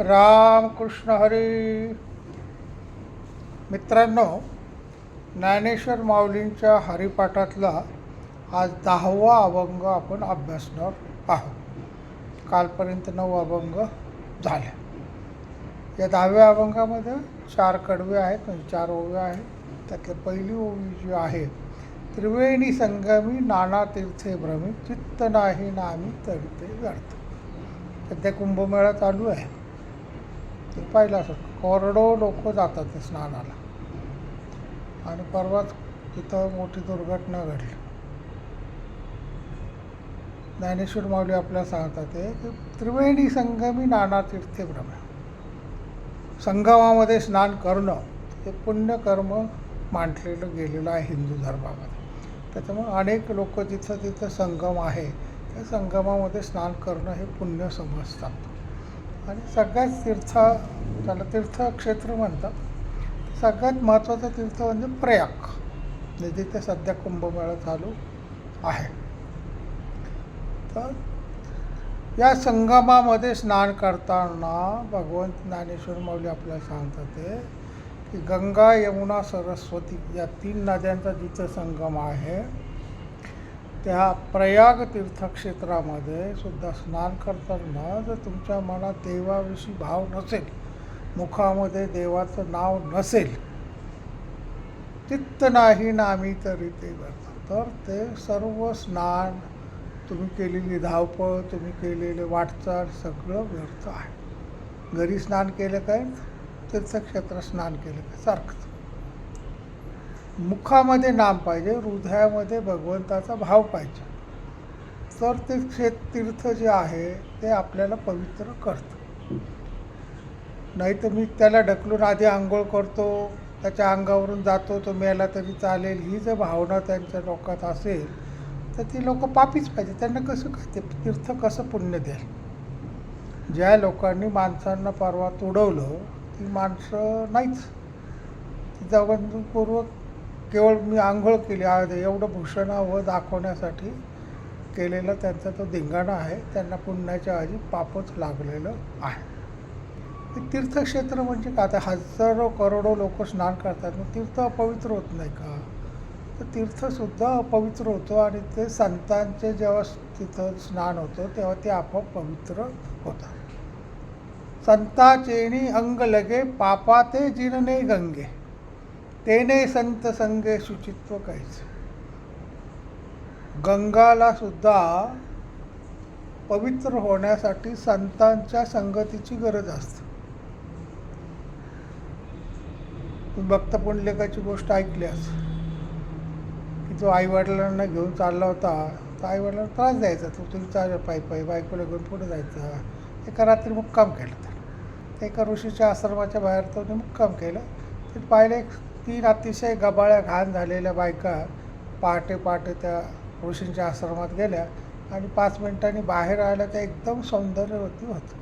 रामकृष्ण हरी। मित्रांनो ज्ञानेश्वर माऊलींच्या हरिपाठातला आज दहावा अभंग आपण अभ्यासणार आहोत. कालपर्यंत नऊ अभंग झाले. या दहाव्या अभंगामध्ये चार कडवे आहेत म्हणजे चार ओव्या आहेत. त्यातली पहिली ओवी जी आहे त्रिवेणी संगमी नाना तीर्थे भ्रमी चित्त नाही नामी तरी ते व्यर्थ. सध्या कुंभमेळा चालू आहे. ते पाहिलं असं करोडो लोक जातात ते स्नानाला. आणि परवाच तिथं मोठी दुर्घटना घडली. ज्ञानेश्वर माऊली आपल्याला सांगतात ते की त्रिवेणी संगमी नाना तीर्थे संगमामध्ये स्नान करणं हे पुण्यकर्म मांडलेलं गेलेलं आहे हिंदू धर्मामध्ये. त्याच्यामुळे अनेक लोक जिथं तिथं संगम आहे त्या संगमामध्ये स्नान करणं हे पुण्य समजतात. आणि सगळ्यात तीर्थ त्याला तीर्थक्षेत्र म्हणतात. सगळ्यात महत्त्वाचं तीर्थ म्हणजे प्रयाग. म्हणजे जिथे सध्या कुंभमेळा चालू आहे. तर या संगमामध्ये स्नान करताना भगवंत ज्ञानेश्वर माऊली आपल्याला सांगतात ते की गंगा यमुना सरस्वती या तीन नद्यांचा जिथं संगम आहे त्या प्रयाग तीर्थक्षेत्रामध्ये सुद्धा स्नान करताना जर तुमच्या मनात देवाविषयी भाव नसेल मुखामध्ये देवाचं नाव नसेल चित्त नाही नामी तरी ते व्यर्थ तर ते सर्व स्नान तुम्ही केलेली धावपळ तुम्ही केलेले वाटचाल सगळं व्यर्थ आहे. घरी स्नान केलं काय? तीर्थक्षेत्र स्नान केलं काय? सारखंच मुखामध्ये नाम पाहिजे हृदयामध्ये भगवंताचा भाव पाहिजे. तर ते क्षेत तीर्थ जे आहे ते आपल्याला पवित्र करतं. नाही तर मी त्याला ढकलून आधी आंघोळ करतो त्याच्या अंगावरून जातो तो मेला तरी चालेल ही जर भावना त्यांच्या लोकात असेल तर ती लोक पापीच पाहिजे. त्यांना कसं काय ते तीर्थ कसं पुण्य द्याल? ज्या लोकांनी माणसांना परवा तुडवलं ती माणसं नाहीच. ती जगणपूर्वक केवळ मी आंघोळ केली. आहे एवढं भूषणावं दाखवण्यासाठी केलेला त्यांचा तो धिंगाणा आहे. त्यांना पुण्याच्या आधी पापच लागलेलं आहे. तीर्थक्षेत्र म्हणजे का आता हजारो करोडो लोक स्नान करतात. मग तीर्थ अपवित्र होत नाही का? तर तीर्थसुद्धा अपवित्र होतो आणि ते संतांचे जेव्हा तिथं स्नान होतं तेव्हा ते आपोआप पवित्र होतात. संताचेणी अंग लगे पापा ते जिनने गंगे. तेने संत संगे शुचित्व काहीच गंगाला सुद्धा पवित्र होण्यासाठी संतांच्या संगतीची गरज असते. तुम्ही भक्त पुंडलिकाची गोष्ट ऐकल्यास की तो आईवडिलांना घेऊन चालला होता तर आईवडिलांना त्रास द्यायचा. तो तुम्ही चाल पायी पायी बायकोला घेऊन पुढे जायचा. एका रात्री मुक्काम केलं तर एका ऋषीच्या आश्रमाच्या बाहेर तो मुक्काम केलं. ते एक तीन अतिशय गबाळ्या घाण झालेल्या बायका पहाटे पहाटे त्या ऋषींच्या आश्रमात गेल्या आणि पाच मिनिटांनी बाहेर आल्या त्या एकदम सौंदर्यवती होतं.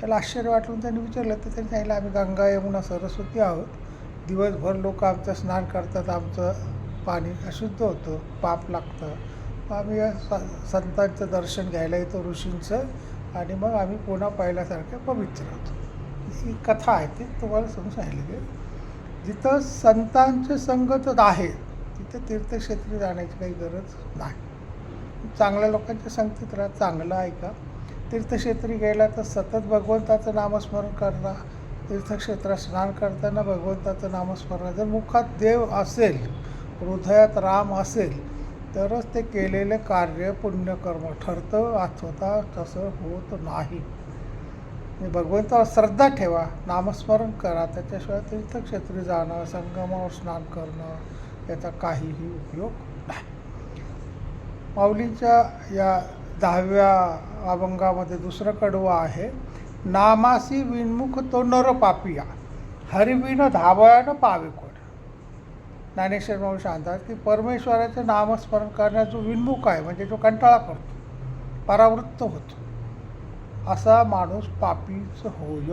त्याला आश्चर्य वाटून त्यांनी विचारलं तर त्यांनी सांगितलं आम्ही गंगा यमुना सरस्वती आहोत. दिवसभर लोक आमचं स्नान करतात आमचं पाणी अशुद्ध होतं पाप लागतं. मग आम्ही या संतांचं दर्शन घ्यायला येतो ऋषींचं. आणि मग आम्ही पुन्हा पाहिल्यासारख्या पवित्र होतो. ही कथा आहे ती तुम्हाला समजून सांगितलं जिथं संतांचे संगत आहे तिथे तीर्थक्षेत्री जाण्याची काही गरज नाही. चांगल्या लोकांच्या संगतीत राहा चांगलं ऐका तीर्थक्षेत्री गेला तर सतत भगवंताचं नामस्मरण करणं तीर्थक्षेत्रात स्नान करताना भगवंताचं नामस्मरण. जर मुखात देव असेल हृदयात राम असेल तरच ते केलेले कार्य पुण्यकर्म ठरतं अथवा तसं होत नाही. भगवंतावर श्रद्धा ठेवा नामस्मरण करा त्याच्याशिवाय तीर्थक्षेत्री जाणं संगमावर स्नान करणं याचा काहीही उपयोग नाही. माऊलींच्या या दहाव्या अभंगामध्ये दुसरं कडवं आहे नामासी विनमुख तो नर पापिया हरिविण धावयानं पावे कोण? ज्ञानेश्वर माऊली सांगतात की परमेश्वराचं नामस्मरण करण्याचा जो विनमुख आहे म्हणजे जो कंटाळा करतो परावृत्त होतो. असा माणूस पापीच होय.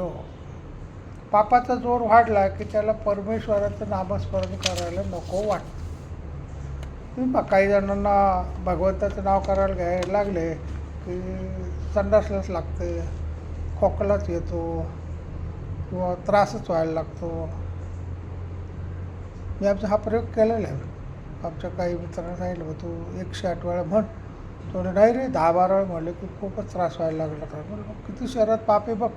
पापाचा जोर वाढला की त्याला परमेश्वराचं नामस्मरण करायला नको वाटतं. काही जणांना भगवंताचं नाव करायला घ्यायला लागले की संडासलाच लागते खोकलाच येतो किंवा त्रासच व्हायला लागतो. मी आमचा हा प्रयोग केलेला आहे. आमच्या काही मित्रांना सांगितलं तू एकशे आठ वेळा म्हण. तो नाही रे दहा बारा वेळा म्हणले की खूपच त्रास व्हायला लागला तर बरं किती शहरात पाप आहे बघ.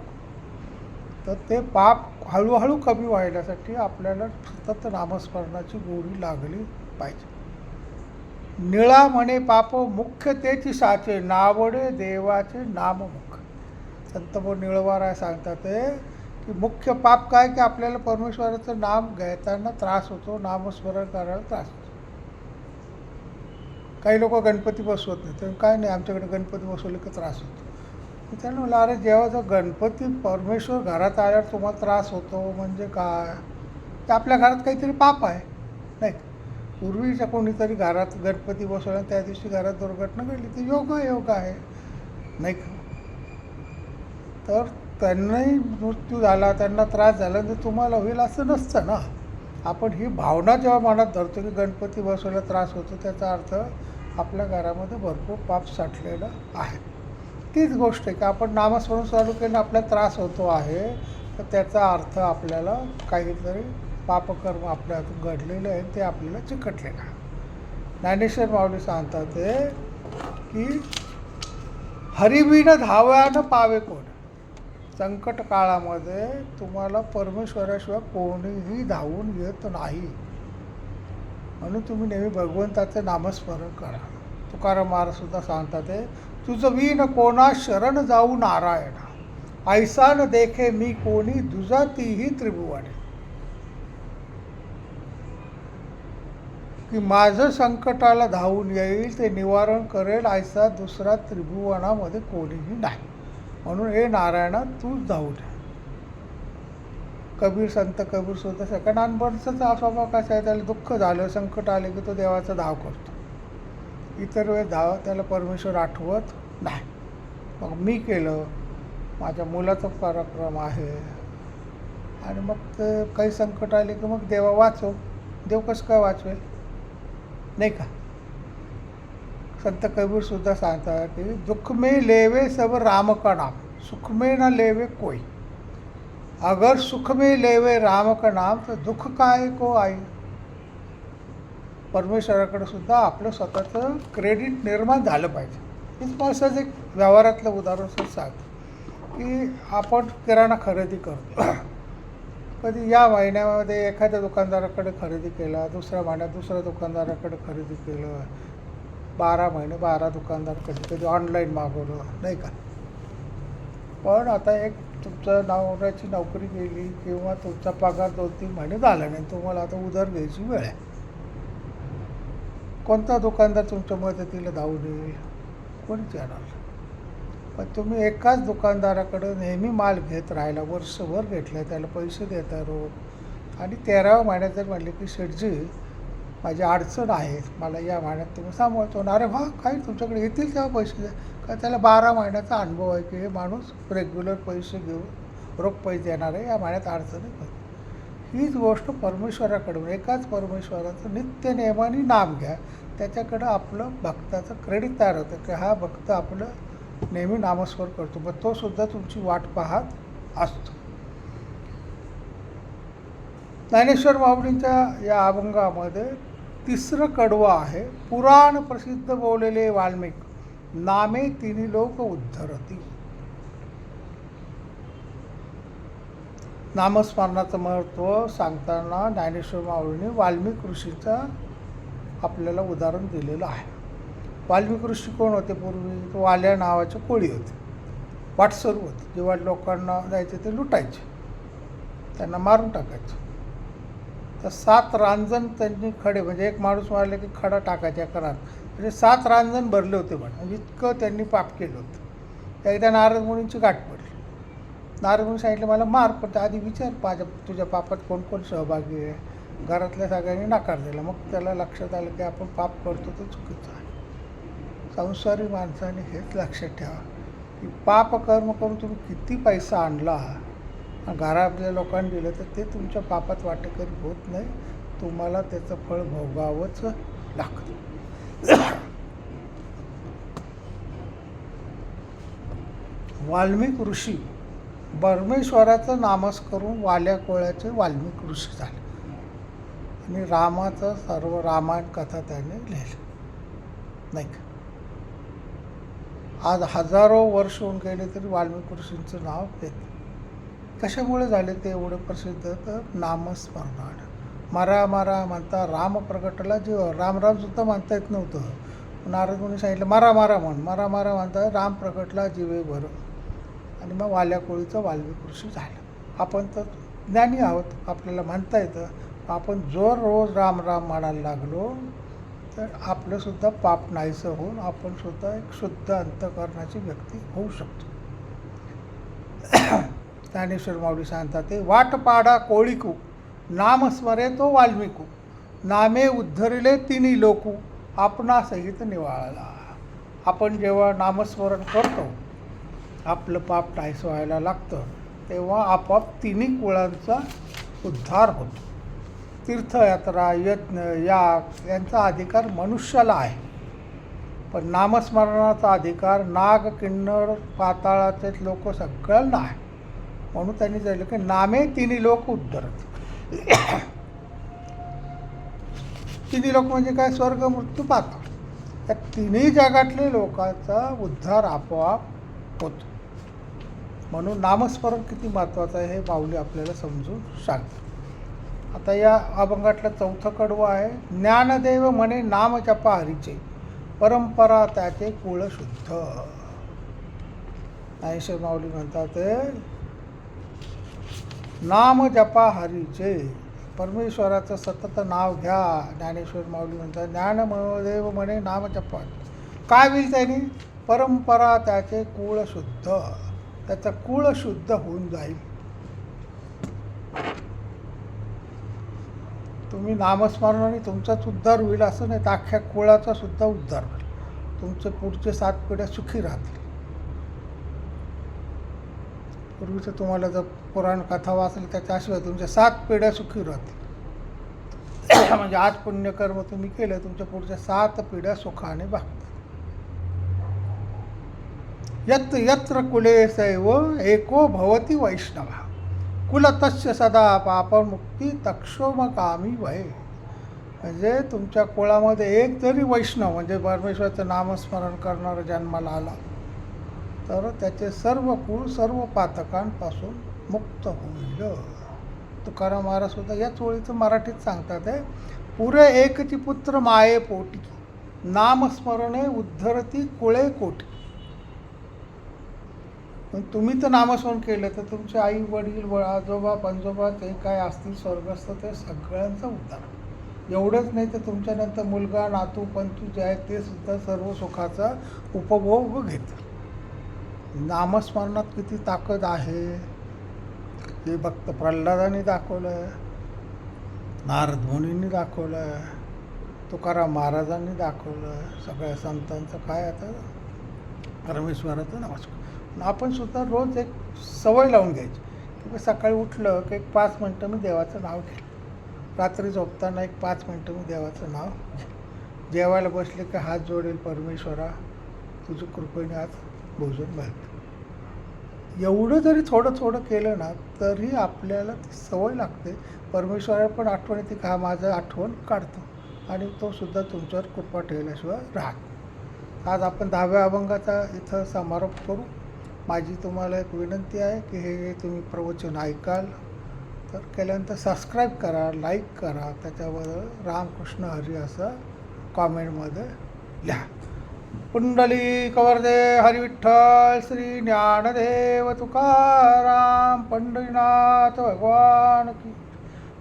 तर ते पाप हळूहळू कमी व्हायण्यासाठी आपल्याला सतत नामस्मरणाची गोडी लागली पाहिजे. निळा म्हणे पाप मुख्य तेची साचे नावडे देवाचे नाममुख. संत बोल निळवाराय सांगतात ते की मुख्य पाप काय की आपल्याला परमेश्वराचं नाम घेताना त्रास होतो नामस्मरण करायला त्रास होतो. काही लोक गणपती बसवत नाही तर काय नाही आमच्याकडे गणपती बसवले की त्रास होतो. त्यानं म्हणलं अरे जेव्हा जर गणपती परमेश्वर घरात आल्यावर तुम्हाला त्रास होतो म्हणजे काय? ते आपल्या घरात काहीतरी पाप आहे. नाही पूर्वीच्या कोणीतरी घरात गणपती बसवला आणि त्या दिवशी घरात दुर्घटना घडली ती योगा योग आहे. नाही का? तर त्यांनाही मृत्यू झाला त्यांना त्रास झाला तर तुम्हाला होईल असं नसतं ना. आपण ही भावना जेव्हा मनात धरतो की गणपती बसवायला त्रास होतो त्याचा अर्थ आपल्या घरामध्ये भरपूर पाप साठलेलं आहे. तीच गोष्ट आहे की आपण नामस्मरण चालू केलं आपल्याला त्रास होतो आहे तर त्याचा अर्थ आपल्याला काहीतरी पापकर्म आपल्या हातून घडलेले आहे ते आपल्याला चिकटलेलं आहे ज्ञानेश्वर माऊली सांगतात ते की हरिबिन धाव्यानं पावे कोण? संकट काळामध्ये तुम्हाला परमेश्वराशिवाय कोणीही धावून येत नाही. म्हणून तुम्ही नेहमी भगवंताचं नामस्मरण करा. तुकाराम महाराजसुद्धा सांगतात ते तुझं वीन कोणा शरण जाऊ नारायणा. ऐसान देखे मी कोणी दुजा तीही त्रिभुवाने. की माझं संकटाला धावून येईल ते निवारण करेल ऐसा दुसरा त्रिभुवनामध्ये कोणीही नाही. म्हणून हे नारायणा तूच धावून ये. कबीर संत कबीर सुद्धा सेकंड अनबर्सचा स्वभाव कसा आहे त्याला दुःख झालं संकट आले की तो देवाचा धाव करतो. इतर वेळेस धाव त्याला परमेश्वर आठवत नाही. मग मी केलं माझ्या मुलाचा पराक्रम आहे. आणि मग ते काही संकट आले की मग देवा वाचव. देव कसं काय वाचवेल? नाही का? संत कबीर सुद्धा सांगतात की दुःख में लेवे सब राम का नाम सुख में लेवे कोई. अगर सुख में लेवे राम का नाम तर दुःख काय को आई? परमेश्वराकडे सुद्धा आपलं स्वतःचं क्रेडिट निर्माण झालं पाहिजे. हेच मला सहज एक व्यवहारातलं उदाहरण सुद्धा की आपण किराणा खरेदी करतो. कधी या महिन्यामध्ये एखाद्या दुकानदाराकडे खरेदी केला दुसऱ्या महिन्यात दुसऱ्या दुकानदाराकडे खरेदी केलं बारा महिने बारा दुकानदार कधी कधी ऑनलाईन मागवलं नाही का? पण आता एक तुमचं नवऱ्याची नोकरी गेली किंवा तुमचा पगार दोन तीन महिने झाला नाही तुम्हाला आता उधार घ्यायची वेळ आहे. कोणता दुकानदार तुमच्या मदतीला धावून येईल कोणीच येणार पण तुम्ही एकाच दुकानदाराकडं नेहमी माल घेत राहिला वर्षभर घेतला त्याला पैसे देता रोज हो. आणि तेराव्या महिन्यात जर म्हणले की शेटजी माझी अडचण आहे मला या महिन्यात तुम्ही सांभाळतो. ना अरे वा काही तुमच्याकडे येतील तेव्हा पैसे द्या. का त्याला बारा महिन्याचा अनुभव आहे की हे माणूस रेग्युलर पैसे घेऊन रोख पैसे येणार आहे या महिन्यात अडचणी पण हीच गोष्ट परमेश्वराकडून एकाच परमेश्वराचं नित्य नियमाने नाम घ्या. त्याच्याकडं आपलं भक्ताचं क्रेडिट तयार होतं की हा भक्त आपलं नेहमी नामस्वर करतो. मग तोसुद्धा तुमची वाट पाहत असतो. ज्ञानेश्वर माऊलींच्या या अभंगामध्ये तिसरं कडवं आहे पुराण प्रसिद्ध बोललेले वाल्मिक नामे तिन्ही लोक उद्धरती. नामस्मरणाचं महत्त्व सांगताना ज्ञानेश्वर माऊलीने वाल्मिक ऋषीचं आपल्याला उदाहरण दिलेलं आहे. वाल्मिक ऋषी कोण होते पूर्वी? तो वाल्या नावाचे कोळी होते. वाटसरू होते. जेव्हा लोकांना जायचे ते लुटायचे. त्यांना मारून टाकायचे. तर सात रांजण त्यांनी खडे म्हणजे एक माणूस मारले की खडा टाकायच्या करात म्हणजे सात रांजण भरले होते म्हणा. म्हणजे इतकं त्यांनी पाप केलं होतं. एकदा नारद मुनींची गाठ पडली. नारद मुनी सांगितलं मला मार पण आधी विचार माझ्या तुझ्या पापात कोण कोण सहभागी आहे? घरातल्या सगळ्यांनी नकार दिला. मग त्याला लक्षात आलं की आपण पाप करतो ते चुकीचं आहे. संसारी माणसाने हेच लक्षात ठेवा की पाप कर्म करून तुम्ही किती पैसा आणला घरातल्या लोकांनी दिलं तर ते तुमच्या पापात वाटेकरी होत नाही. तुम्हाला त्याचं फळ भोगावंच लागतं. वाल्मिक ऋषी परमेश्वराचं नामस करून वाल्या कोळ्याचे वाल्मिक ऋषी झाले. आणि रामाचं सर्व रामायण कथा त्याने लिहिली. नाही का? आज हजारो वर्ष होऊन गेले तरी वाल्मिक ऋषींचं नाव येते कशामुळे झाले ते एवढे प्रसिद्ध? तर नामस्मरणाने. मारा मारा म्हणता राम प्रगटला जीव. राम राम सुद्धा म्हणता येत नव्हतं. नारद मुनी सांगितलं मारा मारा म्हण. मारा मारा म्हणता राम प्रगटला जीवे बरं आणि मग वाल्या कोळीचं वाल्मिक झालं. आपण तर ज्ञानी आहोत. आपल्याला म्हणता येतं. आपण जर रोज राम राम म्हणायला लागलो तर आपलंसुद्धा पाप नाहीसं होऊन आपण सुद्धा एक शुद्ध अंतकरणाची व्यक्ती होऊ शकतो. ज्ञानेश्वर माऊली सांगतात ते वाट पाडा कोळिकू नाम स्मरे तो वाल्मिकू नामे उद्धरिले तिन्ही लोकू आपणासहित निवाळला. आपण जेव्हा नामस्मरण करतो आपलं पाप नाहीसं व्हायला लागतं तेव्हा आपोआप तिन्ही कुळांचा उद्धार होतो. तीर्थयात्रा यज्ञ याग यांचा अधिकार मनुष्याला आहे. पण नामस्मरणाचा अधिकार नाग किन्नर पाताळाचे लोक सगळ्यांना आहे. म्हणून त्यांनी सांगितलं की नामे तिन्ही लोक उद्धरत. तिन्ही लोक म्हणजे काय? स्वर्ग मृत्यू पाताळ या तिन्ही जगातले लोकांचा उद्धार आपोआप होतो. म्हणून नामस्मरण किती महत्त्वाचं आहे हे माऊली आपल्याला समजून सांगतात आता या अभंगातलं चौथं कडवं आहे ज्ञानदेव म्हणे नाम जपा हरीचे परंपरा त्याचे कुळ शुद्ध. माऊली म्हणतात ते नाम जपा हरीचे. परमेश्वराचं सतत नाव घ्या. ज्ञानेश्वर माऊली म्हणतात ज्ञानदेव म्हणे नाम जपा. काय होईल त्याने? परंपरा त्याचे कुळ शुद्ध. त्याचं कुळ शुद्ध होऊन जाईल. तुम्ही नामस्मरणाने तुमचाच उद्धार होईल असं नाही तर अख्ख्या कुळाचा सुद्धा उद्धार होईल. तुमचे पुढचे सात पिढ्या सुखी राहतील. पूर्वीचं तुम्हाला जर पुराण कथा वाचली त्याच्याशिवाय तुमच्या सात पिढ्या सुखी राहतील. म्हणजे आज पुण्यकर्म तुम्ही केलं तुमच्या पुढच्या सात पिढ्या सुखाने भागतात यत्र यत्र कुले सैव एको भवती वैष्णव. कुलतस्य सदा पापमुक्ती तक्षोमकामी वय म्हणजे तुमच्या कुळामध्ये एक जरी वैष्णव म्हणजे परमेश्वराचं नामस्मरण करणारा जन्माला आला तर त्याचे सर्व कुळ सर्व पातकांपासून मुक्त होईल. तुकाराम महाराज सुद्धा याच ओळीचं मराठीत सांगतात आहे. पुरे एकची पुत्र माये पोटी. नामस्मरणे उद्धरती कुळे कोटी. पण तुम्ही तर नामस्मरण केलं तर तुमचे आई वडील व आजोबा पंजोबा ते काय असतील स्वर्गस्थ ते सगळ्यांचं उद्धार. एवढंच नाही तर तुमच्यानंतर मुलगा नातू पंतू जे आहेत ते सुद्धा सर्व सुखाचा उपभोग घेतात. नामस्मरणात किती ताकद आहे. हे भक्त प्रल्हादाने दाखवलं नारद मुनींनी दाखवलं आहे तुकाराम महाराजांनी दाखवलं सगळ्या संतांचं काय आता? परमेश्वराचं नमस्कार. आपण सुद्धा रोज एक सवय लावून घ्यायची. की सकाळी उठलं की एक पाच मिनटं मी देवाचं नाव घेईल रात्री झोपताना एक पाच मिनटं मी देवाचं नाव घेईल जेवायला बसले की हात जोडेल परमेश्वरा तुझं कृपेने आज भोजन घालतो एवढं जरी थोडं थोडं केलं ना तरी आपल्याला ती सवय लागते. परमेश्वराला पण आठवण येते का माझं आठवण काढतो आणि तो सुद्धा तुमच्यावर कृपा ठेवल्याशिवाय राहत आज आपण दहाव्या अभंगाचा इथं समारोप करू. माझी तुम्हाला एक विनंती आहे की हे तुम्ही प्रवचन ऐकाल तर केल्यानंतर सबस्क्राईब करा लाईक करा. त्याच्यावर रामकृष्ण हरी असं कॉमेंटमध्ये लिहा. पुंडली कवर्दे हरिविठ्ठल श्री ज्ञानदेव तुकाराम पंढरीनाथ भगवान की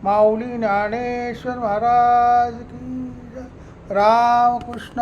माऊली ज्ञानेश्वर महाराज की जय. रामकृष्ण